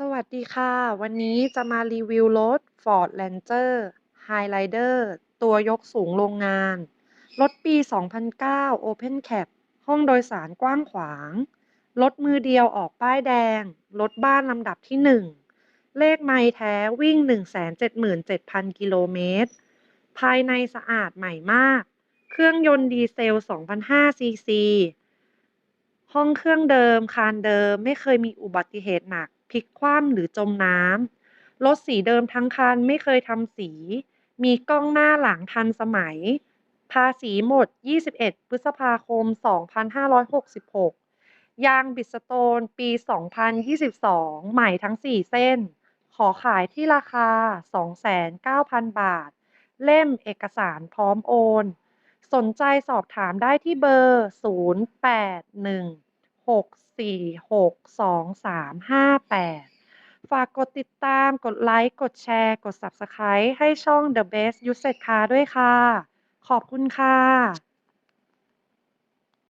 สวัสดีค่ะ วันนี้จะมารีวิวรถ Ford Ranger Highlander ตัวยกสูงโรงงาน รถปี 2009 Open Cab ห้องโดยสารกว้างขวาง รถมือเดียวออกป้ายแดง รถบ้านลำดับที่ 1 เลขไมล์แท้วิ่ง 177,000 กิโลเมตร ภายในสะอาดใหม่มาก เครื่องยนต์ดีเซล 2,500ซีซี ห้องเครื่องเดิมคานเดิมไม่เคยมีอุบัติเหตุหนัก พลิกคว่ำหรือจมน้ำรถสีเดิมทั้งคันไม่เคยทำสี มีกล้องหน้าหลังทันสมัย ภาษีหมด 21 พฤษภาคม 2566 ยางบิสโตนปี 2022 ใหม่ทั้ง 4 เส้น ขอขายที่ราคา 2,900,000บาท เล่มเอกสารพร้อมโอน สนใจสอบถามได้ที่เบอร์ 081 0816462358ฝากกดติดตาม กดไลค์ กดแชร์ กด Subscribe ให้ช่อง The Best Used Car ด้วยค่ะ ขอบคุณค่ะ